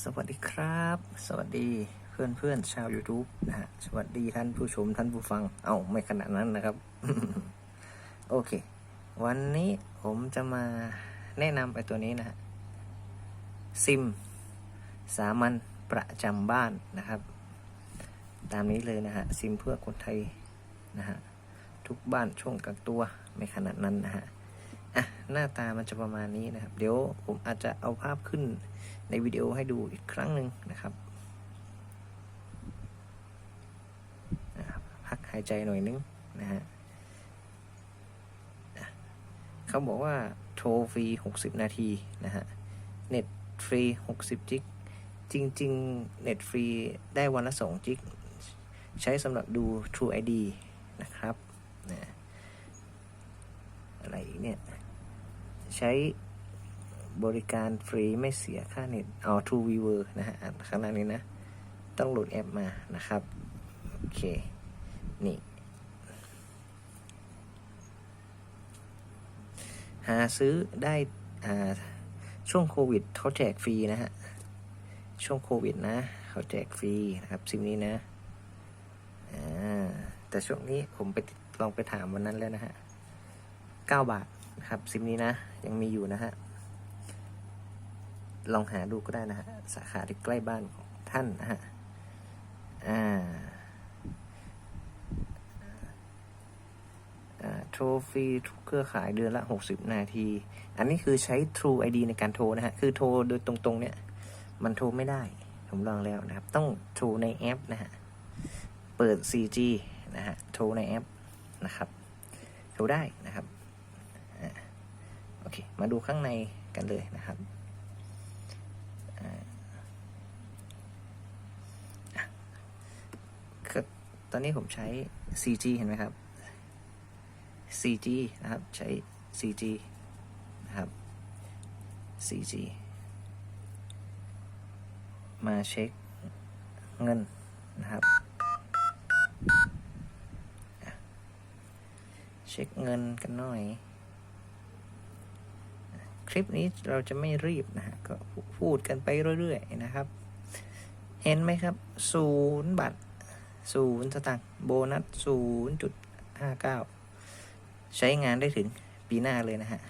สวัสดีครับ สวัสดีเพื่อนเพื่อนชาว YouTube นะฮะสวัสดีท่านผู้ชมท่านผู้ฟัง เอ้าไม่ขนาดนั้นนะครับ โอเค วันนี้ผมจะมาแนะนำไปตัวนี้นะฮะซิม สามัญประจำบ้านนะครับ ตามนี้เลยนะฮะซิมเพื่อคนไทยนะฮะทุกบ้านช่วงกักตัวไม่ขนาดนั้นนะฮะ อะหน้าตามันจะประมาณนี้นะครับ เดี๋ยวผมอาจจะเอาภาพขึ้นในวิดีโอให้ดูอีกครั้งหนึ่งนะครับพักหายใจหน่อยนึงนะฮะอะเขาบอกว่าโทรฟรี 60 นาทีนะฮะเน็ตฟรี 60 จิก จริง ๆ เน็ตฟรีได้วันละ 2 จิก ใช้สำหรับดู True ID นะครับนะอะไรอีกเนี่ย ใช้บริการฟรีไม่เสียค่าเน็ตอ๋อ True Viewer นะฮะข้างล่านี้นะ ต้องโหลดแอปมานะครับ โอเค นี่ หาซื้อได้อ่าช่วงโควิดเขาแจกฟรีนะฮะ ช่วงโควิดนะ เขาแจกฟรีนะครับซิมนี้นะอ่าแต่ช่วงนี้ผมไปลองไปถามวันนั้นแล้วนะฮะ 9 บาท นะครับซิมนี้นะ ยังมีอยู่นะฮะ ลองหาดูก็ได้นะฮะ สาขาที่ใกล้บ้านของท่านนะฮะอ่าอ่าโทรฟรีทุกเครือข่ายเดือนละ 60 นาที อันนี้คือใช้ True ID ในการโทรนะฮะ คือโทรโดยตรงๆ เนี่ย มันโทรไม่ได้ ผมลองแล้วนะครับ ต้องโทรในแอปนะฮะ เปิด 4G นะฮะ โทรในแอปนะครับ โทรได้นะครับ เค มาดูข้างในกันเลยนะครับอตอนนี้ผมใช้ 4G เห็นไหมครับ 4G นะครับ ใช้ 4G นะครับ 4G มาเช็คเงินนะครับ เช็คเงินกันหน่อย คลิปนี้เราจะไม่รีบนะฮะก็พูดกันไปเรื่อยๆนะครับ เห็นไหมครับศูนย์บาทศูนย์สตางค์โบนัสศูนย์จุดห้าเก้าใช้งานได้ถึงปีหน้าเลยนะฮะ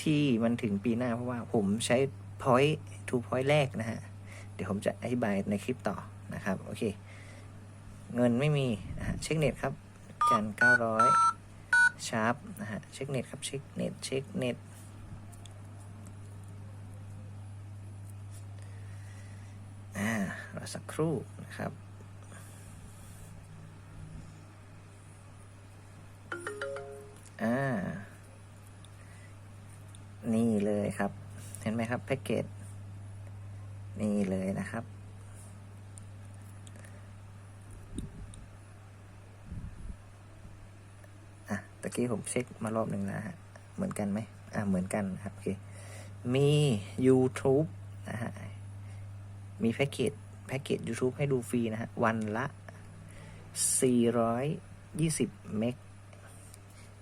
ที่มันถึงปีหน้าเพราะว่าผมใช้ point to point แรกนะฮะ เดี๋ยวผมจะอธิบายในคลิปต่อนะครับ โอเค เงินไม่มีนะฮะเช็คเน็ตครับจันเก้าร้อยชาร์ปนะฮะ เช็คเน็ตครับ เช็คเน็ต เช็คเน็ต อ่ารอ สักครู่นะครับอ่านี่เลยครับ เห็นไหมครับแพ็กเกจนี่เลยนะครับ อะตะกี้ผมเช็คมารอบหนึ่งแล้วฮะ เหมือนกันไหมอ่าเหมือนกันครับ โอเค มี YouTube นะฮะ มีแพ็กเกจ แพ็กเกจ YouTube ให้ดูฟรีนะฮะ วันละ 420 เมก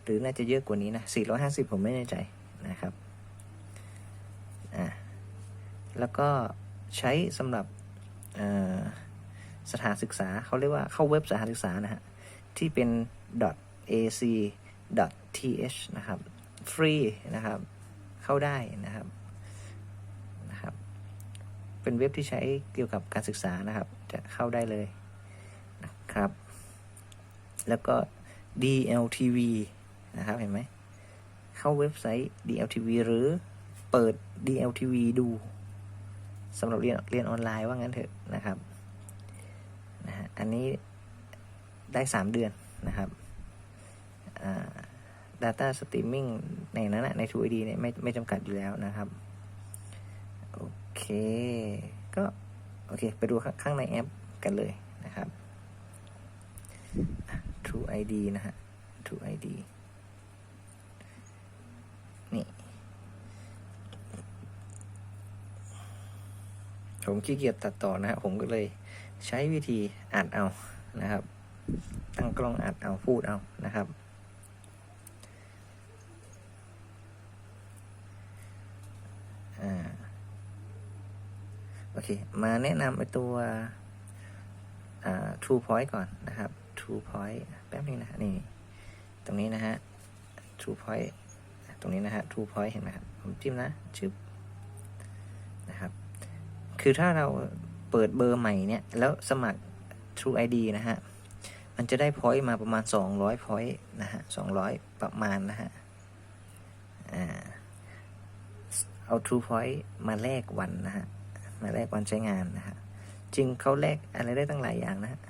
หรือน่าจะเยอะกว่านี้นะ 450 ผมไม่แน่ใจนะครับ อ่า แล้วก็ใช้สำหรับสถานศึกษาเขาเรียกว่าเข้าเว็บสถานศึกษานะฮะ ที่เป็น .ac .th นะครับ ฟรีนะครับ เข้าได้นะครับ เป็นเว็บที่ใช้เกี่ยวกับการศึกษานะครับ จะเข้าได้เลยนะครับ แล้วก็ DLTV นะครับ เห็นไหม เข้าเว็บไซต์ DLTV หรือเปิด DLTV ดูสำหรับเรียนเรียนออนไลน์ว่างั้นเถอะนะครับนะฮะอันนี้ได้ 3 เดือนนะครับอ่า Data Streaming ในนั้นนะใน True ID เนี่ยไม่ไม่จำกัดอยู่แล้วนะครับ โอ เค ก็โอเค ไปดูข้างในแอปกันเลยนะครับ True ID นะฮะ True ID นี่ ผมขี้เกียจตัดต่อนะฮะ ผมก็เลยใช้วิธีอัดเอานะครับ ตั้งกล้องอัดเอาพูดเอานะครับ โอเค มาแนะนำไอตัว True Point ก่อนนะครับ True Point แป๊บนึงนะนี่ ตรงนี้นะฮะ True Point ตรงนี้นะฮะ True Point เห็นไหมครับ ผมจิ้มนะชึบนะครับ คือถ้าเราเปิดเบอร์ใหม่เนี่ย แล้วสมัคร True ID นะฮะ มันจะได้ point มาประมาณ 200 point นะฮะ 200 ประมาณนะฮะเอา True Point มาแลกวันนะฮะ มาแลกวันใช้งานนะฮะจริงเขาแลกอะไรได้ตั้งหลายอย่างนะฮะ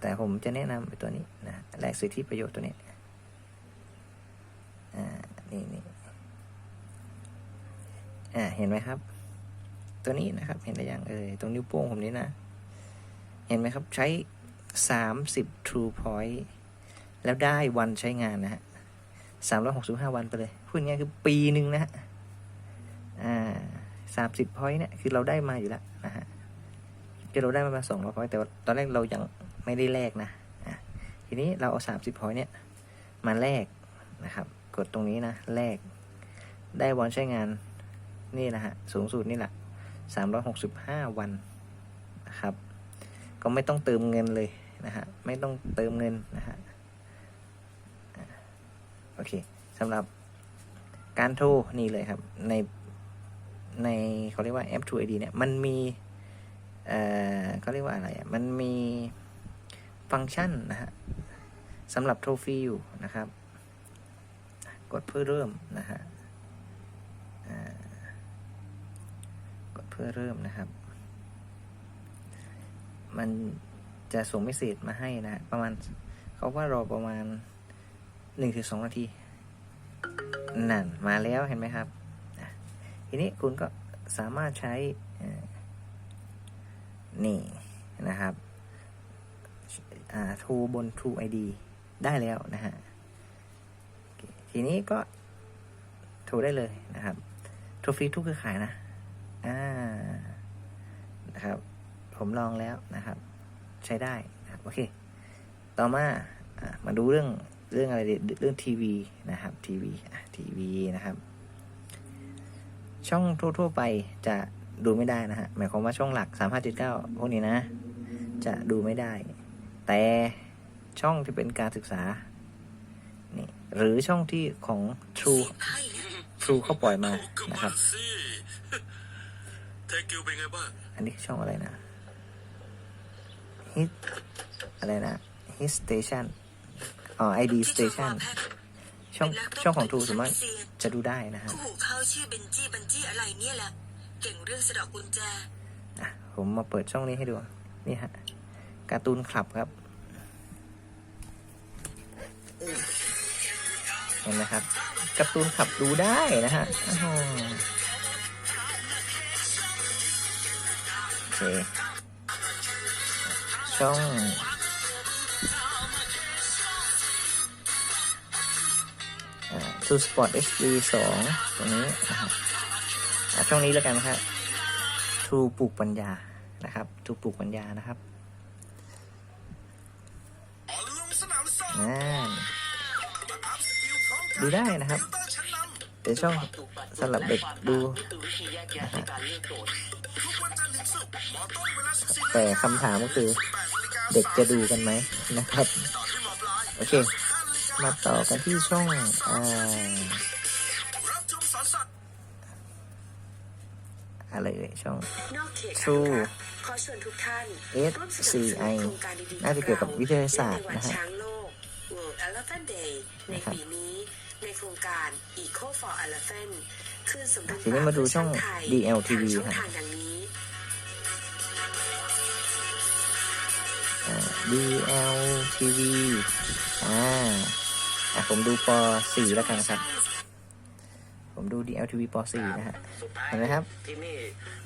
แต่ผมจะแนะนำไปตัวนี้นะแลกสิทธิประโยชน์ตัวนี้อ่านี่นี่อ่าเห็นไหมครับ ตัวนี้นะครับเห็นได้ยังเอ่ยตรงนิ้วโป้งผมนี้นะ เห็นไหมครับใช้สามสิบ True Point แล้วได้วันใช้งานนะฮะสามร้อยหกสิบห้าวันไปเลย พูดง่ายคือปีหนึ่งนะฮะ อ่า สามสิบพอยต์เนี่ยคือเราได้มาอยู่แล้วนะฮะคือเราได้มาสองร้อยพอยต์แต่ว่าตอนแรกเรายังไม่ได้แลกนะทีนี้เราเอาสามสิบพอยต์เนี่ยมาแลกนะครับ กดตรงนี้นะแลกได้วันใช้งานนี่นะฮะสูงสุดนี่แหละสามร้อยหกสิบห้าวันนะครับ ก็ไม่ต้องเติมเงินเลยนะฮะไม่ต้องเติมเงินนะฮะอะโอเคสำหรับการโทรนี่เลยครับใน ในเขาเรียกว่าแอป True ID เนี่ยมันมีเอ่อเขาเรียกว่าอะไรอะมันมีฟังก์ชันนะฮะสำหรับโทรฟีอยู่นะครับ กดเพื่อเริ่มนะฮะกดเพื่อเริ่มนะครับ มันจะส่งเมสเซจมาให้นะ ประมาณเขาว่ารอประมาณหนึ่งถึงสองนาทีนั่นมาแล้วเห็นไหมครับ ทีนี้คุณก็สามารถใช้นี่นะครับทูบน True ID ได้แล้วนะฮะทีนี้ก็โทรได้เลยนะครับโทรฟรีทุกเครือข่ายนะอ่านะครับ ผมลองแล้วนะครับ ใช้ได้นะครับโอเค ต่อมาอมาดูเรื่องเรื่องอะไรเรื่องทีวีนะครับทีวีทีวีนะครับ ช่องทั่ว ๆ ไปจะดูไม่ได้นะฮะ หมายความว่าช่องหลัก 3579พวกนี้นะ จะดูไม่ได้ แต่ช่องที่เป็นการศึกษา นี่ หรือช่องที่ของ True True เขาปล่อยมานะครับ อันนี้ช่องอะไรนะ Hit อะไรนะ Hit Station อ๋อ ID Station ช่องช่องของ True สามารถจะดูได้นะฮะคู่หูเขาชื่อเบนจี้เบนจี้อะไรเนี่ยแหละเก่งเรื่องสะเดอกกุญแจอะผมมาเปิดช่องนี้ให้ดูนี่ฮะการ์ตูนคลับครับเห็นไหมครับการ์ตูนคลับดูได้นะฮะอ้าวโอเคช่อง ทูสปอร์ต HD สองตรงนี้นะครับช่องนี้แล้วกันครับทูปลูกปัญญานะครับทูปลูกปัญญานะครับนั่นดูได้นะครับเป็นช่องสำหรับเด็กดูนจันทร์ถึงศุกร์หมอต้นเวลา14แต่คำถามก็คือเด็กจะดูกันไหมนะครับ โอเค มาต่อกันที่ช่องอ่ารับชมสอนสัตว์อะไรเอ่ยช่องนอกเขต True ขอเชิญทุกท่าน SCI ร่วมสนับสนุนโครงการดีๆน่าจะเกี่ยวกับวิทยาศาสตร์ในวันนะฮะช้างโลก World Elephant Day ในนะครับปีนี้ในโครงการ Eco for Elephant คืนสมดุลทีนี้มาดูช่องไทย DLTV ทางช่องครับทางดังนี้อ่า DLTV อ่า อะผมดูป .4 แล้วกันนะครับ ผมดู DLTV ป .4 นะฮะ เห็นไหมครับที่นี่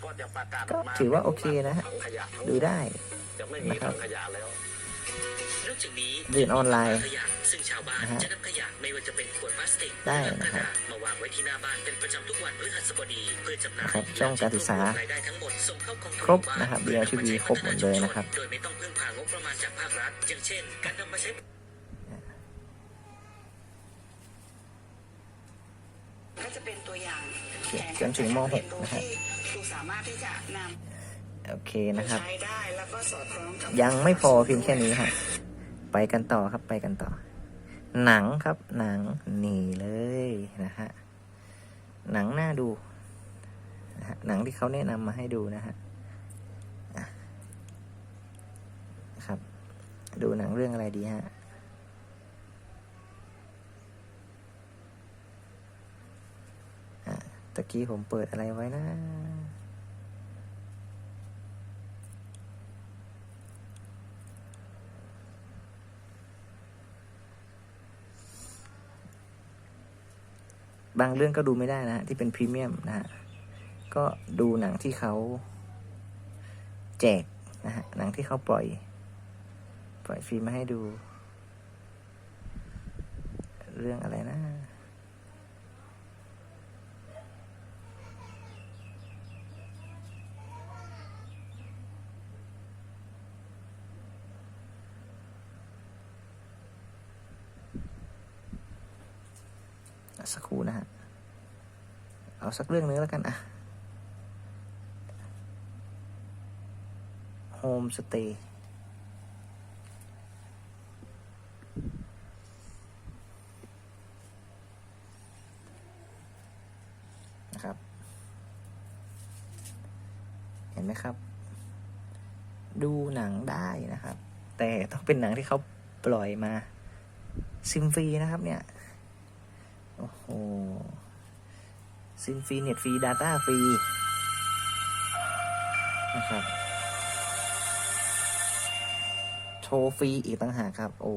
ก็จะประกาศก็ออกมาถือว่าโอเคนะฮะถังขยะทั้งหมดูได้จะไม่มีนะครับถังขยะแล้วนอกจากนี้เรียนออนไลน์ขยะซึ่งชาวบ้านนะฮะจะนำขยะไม่ว่าจะเป็นขวดพลาสติกได้หรือนะกครัระบดาษมาวางไว้ที่หน้าบ้านเป็นประจำทุกวันพฤหัสบดีเพื่อจำหน่ายนะครับช่องการศึกษารายได้ทั้งหมดส่งเข้ากองทุนครบหมู่านะครับเพื่อนำมา DLTV ใช้ครบหมดเลยนะครับโดยไม่ต้องพึ่งพางบประมาณจากภาครัฐอย่างเช่นการนำมาใช้ ให้ ก็จะเป็น ตัวอย่างเขียนจนถึงมเรียน .6 รู้นะฮะที่ครูสามารถที่จะนโอเคำไปนะครับใช้ได้แล้วก็สอดคล้องกับ ยังไม่พอเพียงแค่นี้ฮะไปกันต่อครับไปกันต่อ หนังครับหนังนี่เลยนะฮะหนังน่าดูนะฮะหนังที่เขาแนะนำมาให้ดูนะฮะอะนะครับ ดูหนังเรื่องอะไรดีฮะอะตะ กี้ผมเปิดอะไรไว้นะ บางเรื่องก็ดูไม่ได้นะ ที่เป็นพรีเมียมนะฮะ ก็ดูหนังที่เขาแจกนะฮะ หนังที่เขาปล่อย ปล่อยฟรีมาให้ดู เรื่องอะไรนะ สักครู่นะฮะ เอาสักเรื่องนึงแล้วกันอะโฮมสเตย์นะครับ เห็นไหมครับ ดูหนังได้นะครับ แต่ต้องเป็นหนังที่เขาปล่อยมา ซิมฟรีนะครับเนี่ย โอ้โหซินฟรีเน็ตฟรี Data ฟรี นะครับโชว์ฟรีอีกต่างหากครับ โอ้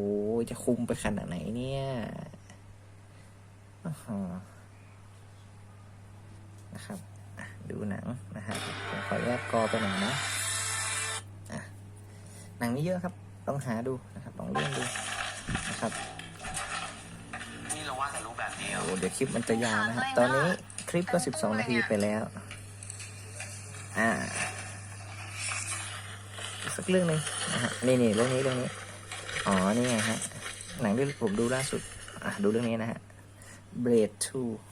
จะคุมไปขนาดไหนเนี่ยนะครับ ดูหนังนะฮะผมขออนุญาตกอไปหน่อยนะหนังนี้เยอะครับ ต้องหาดูนะครับลองเลื่อนดูนะครับ นี่เราว่าแต่รู้แบบนี้เหรอ โอ้เดี๋ยวคลิปมันจะยาวนะฮะตอนนี้คลิปก็ 12 นาทีไปแล้ว อ่า สักเรื่องหนึ่งนะฮะนี่นี่เรื่องนี้เรื่องนี้ อ๋อ นี่ไงฮะ หนังที่ผมดูล่าสุด อะ ดูเรื่องนี้นะฮะ Blade 2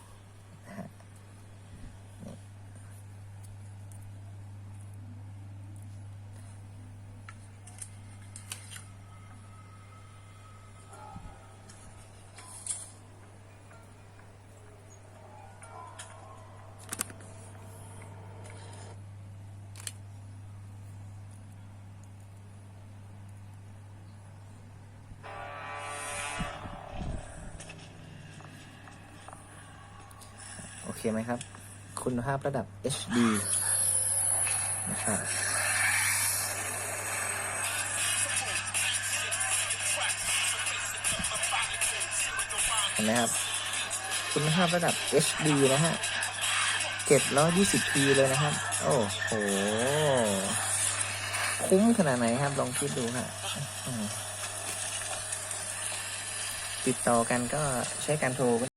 โอเคไหมครับ คุณภาพระดับ HD นะครับเห็นไหมครับ คุณภาพระดับ HD นะฮะ 720p เลยนะครับ โอ้โห คุ้มขนาดไหนครับ ลองคิดดูฮะติดต่อกันก็ใช้การโทร